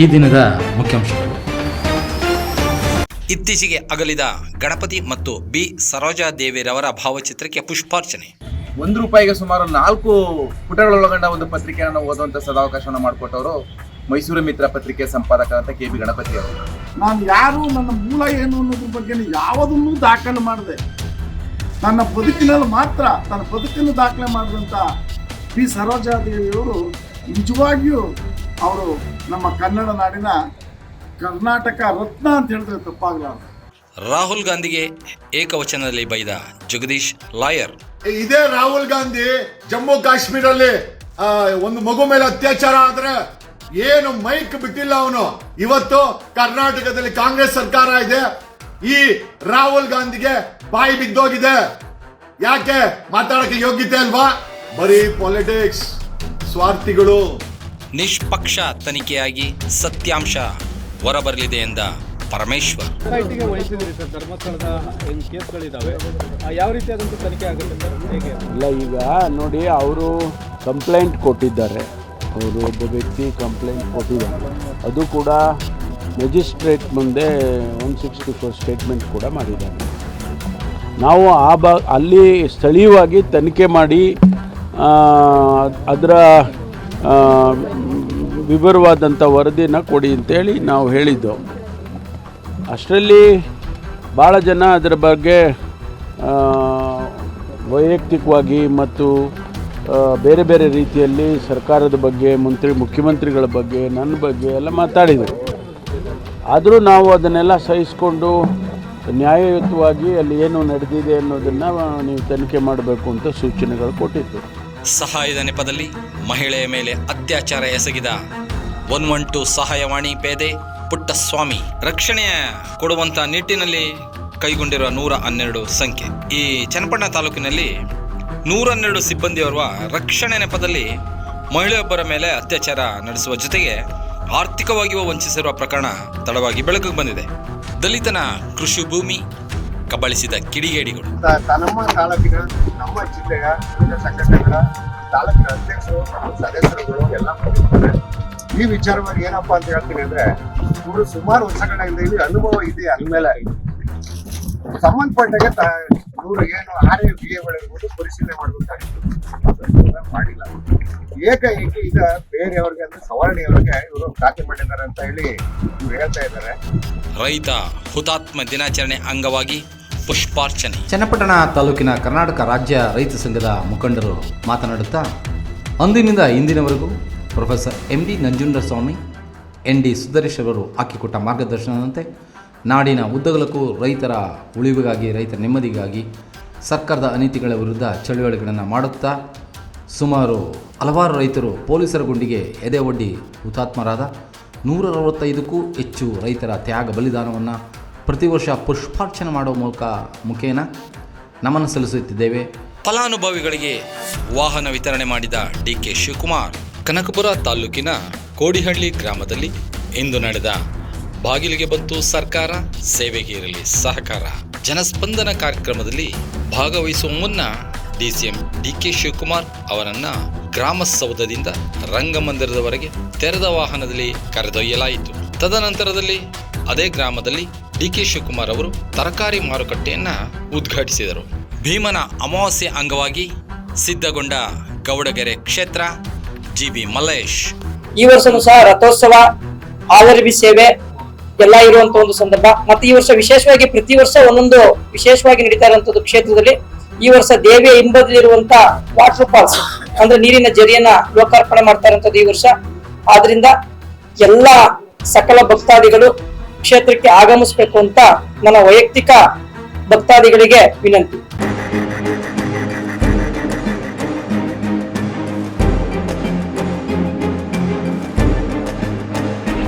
ಈ ದಿನದ ಮುಖ್ಯಾಂಶಗಳು. ಇತ್ತೀಚೆಗೆ ಅಗಲಿದ ಗಣಪತಿ ಮತ್ತು ಬಿ. ಸರೋಜಾದೇವಿರವರ ಭಾವಚಿತ್ರಕ್ಕೆ ಪುಷ್ಪಾರ್ಚನೆ. ಒಂದು ರೂಪಾಯಿಗೆ ಸುಮಾರು ನಾಲ್ಕು ಪುಟಗಳೊಳಗೊಂಡ ಒಂದು ಪತ್ರಿಕೆಯನ್ನು ಓದುವಂತ ಸದಾವಕಾಶವನ್ನು ಮಾಡಿಕೊಟ್ಟವರು ಮೈಸೂರು ಮಿತ್ರ ಪತ್ರಿಕೆ ಸಂಪಾದಕ ಅಂತ ಕೆ ಬಿ ಗಣಪತಿ ಅವರು. ನಾನು ಯಾರು ನನ್ನ ಮೂಲ ಏನು ಅನ್ನೋದ್ರ ಬಗ್ಗೆ ಯಾವುದನ್ನೂ ದಾಖಲೆ ಮಾಡಿದೆ ನನ್ನ ಬದುಕಿನಲ್ಲಿ ಮಾತ್ರ ತನ್ನ ಬದುಕನ್ನು ದಾಖಲೆ ಮಾಡಿದಂಥ ಪಿ ಸರೋಜಾದೇವಿಯವರು ನಿಜವಾಗಿಯೂ ಅವರು ನಮ್ಮ ಕನ್ನಡ ನಾಡಿನ ಕರ್ನಾಟಕ ರತ್ನ ಅಂತ ಹೇಳಿದ್ರೆ ತಪ್ಪಾಗಲಾರದು. ರಾಹುಲ್ ಗಾಂಧಿಗೆ ಏಕವಚನದಲ್ಲಿ ಬೈದ ಜಗದೀಶ್ ಲಾಯರ್. ಇದೇ ರಾಹುಲ್ ಗಾಂಧಿ ಜಮ್ಮು ಕಾಶ್ಮೀರಲ್ಲಿ ಒಂದು ಮಗು ಮೇಲೆ ಅತ್ಯಾಚಾರ ಆದ್ರೆ ಏನು ಮೈಕ್ ಬಿಟ್ಟಿಲ್ಲ ಅವನು. ಇವತ್ತು ಕರ್ನಾಟಕದಲ್ಲಿ ಕಾಂಗ್ರೆಸ್ ಸರ್ಕಾರ ಇದೆ. ಈ ರಾಹುಲ್ ಗಾಂಧಿಗೆ ಬಾಯಿ ಬಿದ್ದೋಗಿದೆ. ಯಾಕೆ? ಮಾತಾಡಕ್ಕೆ ಯೋಗ್ಯತೆ ಅಲ್ವಾ? ಬರೀ ಪಾಲಿಟಿಕ್ಸ್ ಸ್ವಾರ್ಥಿಗಳು. ನಿಷ್ಪಕ್ಷ ತನಿಖೆಯಾಗಿ ಸತ್ಯಾಂಶ ಹೊರಬರಲಿದೆ ಎಂದ ಪರಮೇಶ್ವರ್. ಸೊಸೈಟಿಗೆ ವಹಿಸಿದಿರಿ ಸರ್. ಧರ್ಮಸ್ಥಳದ ಏನು ಕೇಸ್ಗಳಿದ್ದಾವೆ ಆ, ಯಾವ ರೀತಿಯಾದಂಥ ತನಿಖೆ ಆಗುತ್ತೆ ಸರ್? ಹೇಗೆ? ಇಲ್ಲ ಈಗ ನೋಡಿ ಅವರು ಕಂಪ್ಲೇಂಟ್ ಕೊಟ್ಟಿದ್ದಾರೆ. ಅವರು ಒಬ್ಬ ವ್ಯಕ್ತಿ ಕಂಪ್ಲೇಂಟ್ ಕೊಟ್ಟಿದ್ದಾರೆ. ಅದು ಕೂಡ ಮೆಜಿಸ್ಟ್ರೇಟ್ ಮುಂದೆ ಒನ್ ಸಿಕ್ಸ್ಟಿ ಫೋರ್ ಸ್ಟೇಟ್ಮೆಂಟ್ ಕೂಡ ಮಾಡಿದ್ದಾರೆ. ನಾವು ಆ ಬಾ ಅಲ್ಲಿ ಸ್ಥಳೀಯವಾಗಿ ತನಿಖೆ ಮಾಡಿ ಅದರ ವಿವರವಾದಂಥ ವರದಿನ ಕೊಡಿ ಅಂತೇಳಿ ನಾವು ಹೇಳಿದ್ದು. ಅಷ್ಟರಲ್ಲಿ ಭಾಳ ಜನ ಅದರ ಬಗ್ಗೆ ವೈಯಕ್ತಿಕವಾಗಿ ಮತ್ತು ಬೇರೆ ಬೇರೆ ರೀತಿಯಲ್ಲಿ ಸರ್ಕಾರದ ಬಗ್ಗೆ, ಮಂತ್ರಿ, ಮುಖ್ಯಮಂತ್ರಿಗಳ ಬಗ್ಗೆ, ನನ್ನ ಬಗ್ಗೆ ಎಲ್ಲ ಮಾತಾಡಿದರು. ಆದರೂ ನಾವು ಅದನ್ನೆಲ್ಲ ಸಹಿಸ್ಕೊಂಡು ನ್ಯಾಯಯುತವಾಗಿ ಅಲ್ಲಿ ಏನು ನಡೆದಿದೆ ಅನ್ನೋದನ್ನು ನೀವು ತನಿಖೆ ಮಾಡಬೇಕು ಅಂತ ಸೂಚನೆಗಳು ಕೊಟ್ಟಿದ್ದು. ಸಹಾಯದ ನೆಪದಲ್ಲಿ ಮಹಿಳೆಯ ಮೇಲೆ ಅತ್ಯಾಚಾರ ಎಸಗಿದ ಒನ್ ಒನ್ ಟು ಸಹಾಯವಾಣಿ ಪೇದೆ ಪುಟ್ಟಸ್ವಾಮಿ. ರಕ್ಷಣೆ ಕೊಡುವಂತ ನಿಟ್ಟಿನಲ್ಲಿ ಕೈಗೊಂಡಿರುವ ನೂರ ಹನ್ನೆರಡು ಸಂಖ್ಯೆ. ಈ ಚನ್ನಪಟ್ಟಣ ತಾಲೂಕಿನಲ್ಲಿ ನೂರ ಹನ್ನೆರಡು ರಕ್ಷಣೆ ನೆಪದಲ್ಲಿ ಮಹಿಳೆಯೊಬ್ಬರ ಮೇಲೆ ಅತ್ಯಾಚಾರ ನಡೆಸುವ ಜೊತೆಗೆ ಆರ್ಥಿಕವಾಗಿಯೂ ವಂಚಿಸಿರುವ ಪ್ರಕರಣ ತಡವಾಗಿ ಬೆಳಕಿಗೆ ಬಂದಿದೆ. ದಲಿತನ ಕೃಷಿ ಭೂಮಿ ಕಬಳಿಸಿದ ಕಿಡಿಗೇಡಿಗಳು. ನಮ್ಮ ತಾಲೂಕಿನ ನಮ್ಮ ಜಿಲ್ಲೆಯ ವಿವಿಧ ಸಂಘಟನೆಗಳ ತಾಲೂಕಿನ ಅಧ್ಯಕ್ಷರು ಸದಸ್ಯರುಗಳು ಎಲ್ಲ ಈ ವಿಚಾರವಾಗಿ ಏನಪ್ಪಾ ಅಂತ ಹೇಳ್ತೀನಿ ಅಂದ್ರೆ ಇವರು ಸುಮಾರು ವರ್ಷಗಳಿಂದ ಇಲ್ಲಿ ಅನುಭವ ಇದೆ ಅಂದಮೇಲೆ ಸಂಬಂಧಪಟ್ಟಾಗೆ ಇವರು ಏನು ಆರ್ ಎ ಬಿ ಎಗಳಿರ್ಬೋದು ಪರಿಶೀಲನೆ ಮಾಡಬೇಕಾಗಿತ್ತು ಮಾಡಿಲ್ಲ. ಏಕಾಏಕಿ ಈಗ ಬೇರೆಯವ್ರಿಗೆ ಅಂದ್ರೆ ಸವರ್ಣಿಯವ್ರಿಗೆ ಇವರು ಖಾತೆ ಮಾಡಿದ್ದಾರೆ ಅಂತ ಹೇಳಿ ಇವ್ರು ಹೇಳ್ತಾ ಇದ್ದಾರೆ. ರೈತ ಹುತಾತ್ಮ ದಿನಾಚರಣೆ ಅಂಗವಾಗಿ ಪುಷ್ಪಾರ್ಚನೆ. ಚನ್ನಪಟ್ಟಣ ತಾಲೂಕಿನ ಕರ್ನಾಟಕ ರಾಜ್ಯ ರೈತ ಸಂಘದ ಮುಖಂಡರು ಮಾತನಾಡುತ್ತಾ, ಅಂದಿನಿಂದ ಇಂದಿನವರೆಗೂ professor M D Nanjundaswamy, N D Sudharesh ಅವರು ಹಾಕಿಕೊಟ್ಟ ಮಾರ್ಗದರ್ಶನದಂತೆ ನಾಡಿನ ಉದ್ದಗಲಕ್ಕೂ ರೈತರ ಉಳಿವಿಗಾಗಿ, ರೈತರ ನೆಮ್ಮದಿಗಾಗಿ ಸರ್ಕಾರದ ಅನೀತಿಗಳ ವಿರುದ್ಧ ಚಳುವಳಿಗಳನ್ನು ಮಾಡುತ್ತಾ, ಸುಮಾರು ಹಲವಾರು ರೈತರು ಪೊಲೀಸರ ಗುಂಡಿಗೆ ಎದೆ ಒಡ್ಡಿ ಹುತಾತ್ಮರಾದ ನೂರ ಅರವತ್ತೈದಕ್ಕೂ ಹೆಚ್ಚು ರೈತರ ತ್ಯಾಗ ಬಲಿದಾನವನ್ನು ಪ್ರತಿ ವರ್ಷ ಪುಷ್ಪಾರ್ಚನೆ ಮಾಡುವ ಮೂಲಕ ಮುಖೇನ ನಮನ ಸಲ್ಲಿಸುತ್ತಿದ್ದೇವೆ. ಫಲಾನುಭವಿಗಳಿಗೆ ವಾಹನ ವಿತರಣೆ ಮಾಡಿದ ಡಿ ಕೆ ಶಿವಕುಮಾರ್, ಕನಕಪುರ ತಾಲೂಕಿನ ಕೋಡಿಹಳ್ಳಿ ಗ್ರಾಮದಲ್ಲಿ ಇಂದು ನಡೆದ ಬಾಗಿಲಿಗೆ ಬಂತು ಸರ್ಕಾರ, ಸೇವೆಗೆ ಇರಲಿ ಸಹಕಾರ. ಜನಸ್ಪಂದನ ಕಾರ್ಯಕ್ರಮದಲ್ಲಿ ಭಾಗವಹಿಸುವ ಮುನ್ನ ಡಿಸಿಎಂ ಡಿ ಕೆ ಶಿವಕುಮಾರ್ ಅವರನ್ನ ಗ್ರಾಮಸೌಧದಿಂದ ರಂಗಮಂದಿರದವರೆಗೆ ತೆರೆದ ವಾಹನದಲ್ಲಿ ಕರೆದೊಯ್ಯಲಾಯಿತು. ತದನಂತರದಲ್ಲಿ ಅದೇ ಗ್ರಾಮದಲ್ಲಿ ಡಿ ಕೆ ಶಿವಕುಮಾರ್ ಅವರು ತರಕಾರಿ ಮಾರುಕಟ್ಟೆಯನ್ನ ಉದ್ಘಾಟಿಸಿದರು. ಭೀಮನ ಅಮಾವಾಸ್ಯೆ ಅಂಗವಾಗಿ ಸಿದ್ಧಗೊಂಡ ಗೌಡಗೆರೆ ಕ್ಷೇತ್ರ ಜಿ ಬಿ ಮಲ್ಲೇಶ್. ಈ ವರ್ಷನೂ ಸಹ ರಥೋತ್ಸವ ಆವರಬಿ ಸೇವೆ ಎಲ್ಲ ಇರುವಂತ ಒಂದು ಸಂದರ್ಭ. ಮತ್ತೆ ಈ ವರ್ಷ ವಿಶೇಷವಾಗಿ ಪ್ರತಿ ವರ್ಷ ಒಂದೊಂದು ವಿಶೇಷವಾಗಿ ನಡೀತಾ ಇರುವಂತದ್ದು ಕ್ಷೇತ್ರದಲ್ಲಿ ಈ ವರ್ಷ ದೇವಿಯ ಹಿಂಬದಲಿರುವಂತ ವಾಟರ್ ಫಾಲ್ಸ್ ಅಂದ್ರೆ ನೀರಿನ ಜರಿಯನ್ನ ಲೋಕಾರ್ಪಣೆ ಮಾಡ್ತಾ ಇರುವಂತದ್ದು ಈ ವರ್ಷ. ಆದ್ರಿಂದ ಎಲ್ಲ ಸಕಲ ಭಕ್ತಾದಿಗಳು ಕ್ಷೇತ್ರಕ್ಕೆ ಆಗಮಿಸಬೇಕು ಅಂತ ನನ್ನ ವೈಯಕ್ತಿಕ ಭಕ್ತಾದಿಗಳಿಗೆ ವಿನಂತಿ.